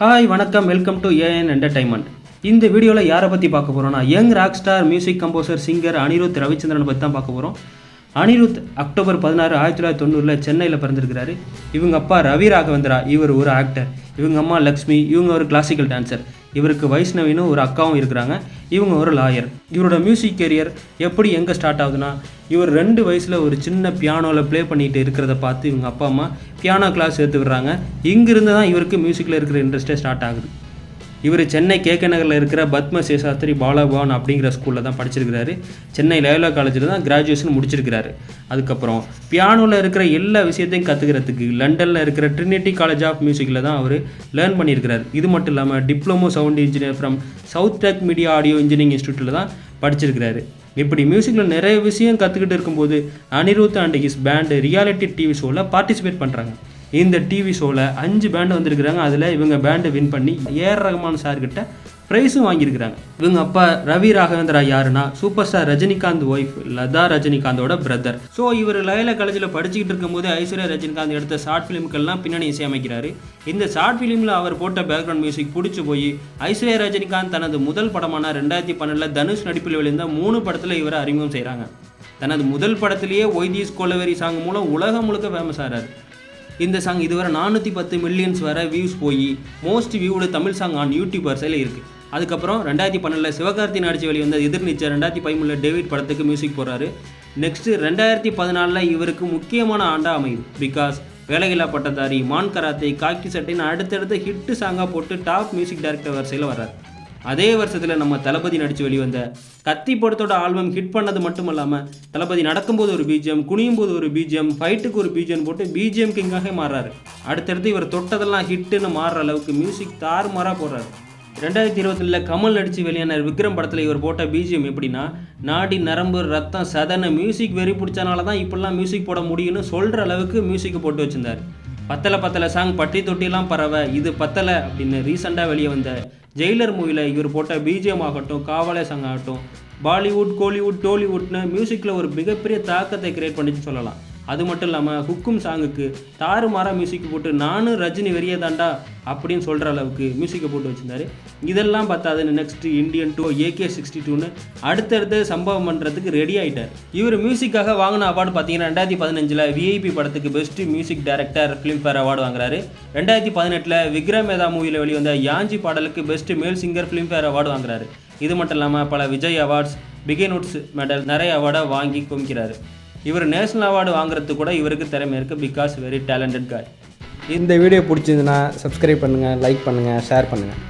Hi வணக்கம். Welcome to AN entertainment இந்த வீடியோவில் யாரை பற்றி பார்க்க போகிறோம்னா young rock star music composer singer Anirudh Ravichander பற்றி தான் பார்க்க போகிறோம் அனிருத் அக்டோபர் பதினாறு ஆயிரத்தி தொள்ளாயிரத்தி தொண்ணூறில் சென்னையில் பிறந்திருக்கிறாரு. இவங்க அப்பா ரவி ராகவேந்திரா இவர் ஒரு ஆக்டர் இவங்க அம்மா லக்ஷ்மி இவங்க ஒரு கிளாசிக்கல் டான்சர் இவருக்கு வைஷ்ணவின்னு ஒரு அக்காவும் இருக்கிறாங்க. இவங்க ஒரு லாயர் இவரோட மியூசிக் கெரியர் எப்படி எங்கே ஸ்டார்ட் ஆகுதுன்னா இவர் ரெண்டு வயசில் ஒரு சின்ன பியானோவில் ப்ளே பண்ணிகிட்டு இருக்கிறத பார்த்து இவங்க அப்பா அம்மா பியானோ கிளாஸ் சேர்த்து விடுறாங்க. இங்கிருந்து தான் இவருக்கு மியூசிக்கில் இருக்கிற இன்ட்ரெஸ்ட்டே ஸ்டார்ட் ஆகுது. இவர் சென்னை கேகே நகரில் இருக்கிற பத்ம சேஷாஸ்திரி பாலபவன் அப்படிங்கிற ஸ்கூலில் தான் படிச்சிருக்கிறாரு. சென்னை லயோலா காலேஜில் தான் கிராஜுவேஷன் முடிச்சிருக்கிறாரு. அதுக்கப்புறம் பியானோவில் இருக்கிற எல்லா விஷயத்தையும் கற்றுக்கிறதுக்கு லண்டனில் இருக்கிற ட்ரினிட்டி காலேஜ் ஆஃப் மியூசிக்கில் தான் அவர் லேர்ன் பண்ணியிருக்கிறார். இது மட்டும் இல்லாமல் diploma sound engineer from south tech media audio engineering இன்ஸ்டியூட்டில் தான் படிச்சிருக்கிறாரு. இப்படி மியூசிக்கில் நிறைய விஷயம் கற்றுக்கிட்டு இருக்கும்போது Anirudh and his band reality TV ஷோவில் பார்ட்டிசிபேட் பண்ணுறாங்க இந்த டிவி ஷோவில் அஞ்சு பேண்டு வந்திருக்கிறாங்க. அதில் இவங்க பேண்டு வின் பண்ணி ஏர் ரஹ்மான் சார்கிட்ட ப்ரைஸும் வாங்கியிருக்கிறாங்க. இவங்க அப்பா ரவி ராகவேந்திரா யாருன்னா super star Rajinikanth wife Latha ரஜினிகாந்தோட brother so இவர் லயல காலேஜில் படிச்சுக்கிட்டு இருக்கும்போது ஐஸ்வர்யா ரஜினிகாந்த் எடுத்த ஷார்ட் ஃபிலிம்க்கெல்லாம் பின்னணி இசையமைக்கிறாரு. இந்த ஷார்ட் ஃபிலிமில் அவர் போட்ட பேக்ரவுண்ட் மியூசிக் பிடிச்சி போய் ஐஸ்வர்யா ரஜினிகாந்த் தனது முதல் படமான ரெண்டாயிரத்தி பன்னெண்டில் தனுஷ் நடிப்பில் விழுந்த மூணு படத்தில் இவரை அறிமுகம் செய்கிறாங்க தனது முதல் படத்திலேயே ஒய்தீஸ் கொலவெரி சாங் மூலம் உலகம் முழுக்க ஃபேமஸ் ஆகிறார் இந்த சாங் இதுவரை நானூற்றி பத்து மில்லியன்ஸ் வரை வியூஸ் போய் most viewed Tamil song on YouTube வரிசையில் இருக்குது அதுக்கப்புறம் ரெண்டாயிரத்தி பன்னெண்டில் சிவகார்த்தி நடிச்சு வெளிவந்த எதிர்நீச்சல் ரெண்டாயிரத்தி பதிமூணில் டேவிட் படத்துக்கு மியூசிக் போடுறாரு. நெக்ஸ்ட்டு ரெண்டாயிரத்தி பதினாலில் இவருக்கு முக்கியமான ஆண்டா அமையுது. பிகாஸ் வேலையில்லா பட்டதாரி மான் கராத்தே காக்கி சட்டைன்னு அடுத்தடுத்த ஹிட்டு சாங்காக போட்டு டாப் மியூசிக் டைரக்டர் வரிசையில் வர்றார். அதே வருஷத்தில் நம்ம தளபதி நடித்து வெளிவந்த கத்தி படத்தோட ஆல்பம் ஹிட் பண்ணது மட்டும் இல்லாமல் தளபதி நடக்கும்போது ஒரு பிஜிஎம் குனியும் போது ஒரு பிஜிஎம் ஃபைட்டுக்கு ஒரு பீஜியம் போட்டு பிஜிஎம் கிங்காக மாறுறாரு. அடுத்தடுத்து இவர் தொட்டதெல்லாம் ஹிட்டுன்னு மாறுற அளவுக்கு மியூசிக் தாறுமாறாக போடுறாரு. ரெண்டாயிரத்தி இருபத்தில கமல் நடித்து வெளியான விக்ரம் படத்தில் இவர் போட்ட பிஜிஎம் எப்படின்னா நாடி நரம்பு ரத்தம் சதன மியூசிக் வெறி பிடிச்சனால தான் இப்படிலாம் மியூசிக் போட முடியும்னு சொல்கிற அளவுக்கு மியூசிக்கை போட்டு வச்சுருந்தார். பத்தலை பத்தலை சாங் பட்டி தொட்டிலாம் பறவை இது பத்தலை அப்படின்னு ரீசெண்டாக வெளியே வந்த ஜெயிலர் மூவியில் இவர் போட்ட பிஜிஎம் ஆகட்டும் காவலை சாங் ஆகட்டும் பாலிவுட் கோலிவுட் டோலிவுட்னு மியூசிக்கில் ஒரு மிகப்பெரிய தாக்கத்தை கிரியேட் பண்ணிச்சு சொல்லலாம். அது மட்டும் இல்லாமல் ஹுக்கும் சாங்குக்கு தாறுமாறாக மியூசிக் போட்டு நானும் ரஜினி வெறிய தாண்டா அப்படின்னு சொல்கிற அளவுக்கு மியூசிக்கை போட்டு வச்சுருந்தாரு. இதெல்லாம் பார்த்தாதுன்னு next Indian two AK sixty டூன்னு அடுத்தடுத்து சம்பவம் பண்ணுறதுக்கு ரெடி ஆகிட்டார் இவர் மியூசிக்காக வாங்கின அவார்டு பார்த்தீங்கன்னா ரெண்டாயிரத்தி பதினஞ்சில் விஐபி படத்துக்கு best music director Filmfare award வாங்குறாரு. ரெண்டாயிரத்தி பதினெட்டில் விக்ரம் மேதா மூவியில் வெளிவந்த யாஞ்சி பாடலுக்கு பெஸ்ட் மேல் சிங்கர் ஃபிலிம்ஃபேர் அவார்டு வாங்குறாரு. இது மட்டும் இல்லாமல் பல விஜய் அவார்ட்ஸ் பிகேனுட்ஸ் மெடல் நிறைய அவார்டை வாங்கி குமிக்கிறாரு இவர் நேஷனல் அவார்டு வாங்குறதுக்கு கூட இவருக்கு திறமை இருக்குது பிகாஸ் வெரி டேலண்டட் காய் இந்த வீடியோ பிடிச்சிருந்துன்னா சப்ஸ்கிரைப் பண்ணுங்கள் லைக் பண்ணுங்கள் ஷேர் பண்ணுங்கள்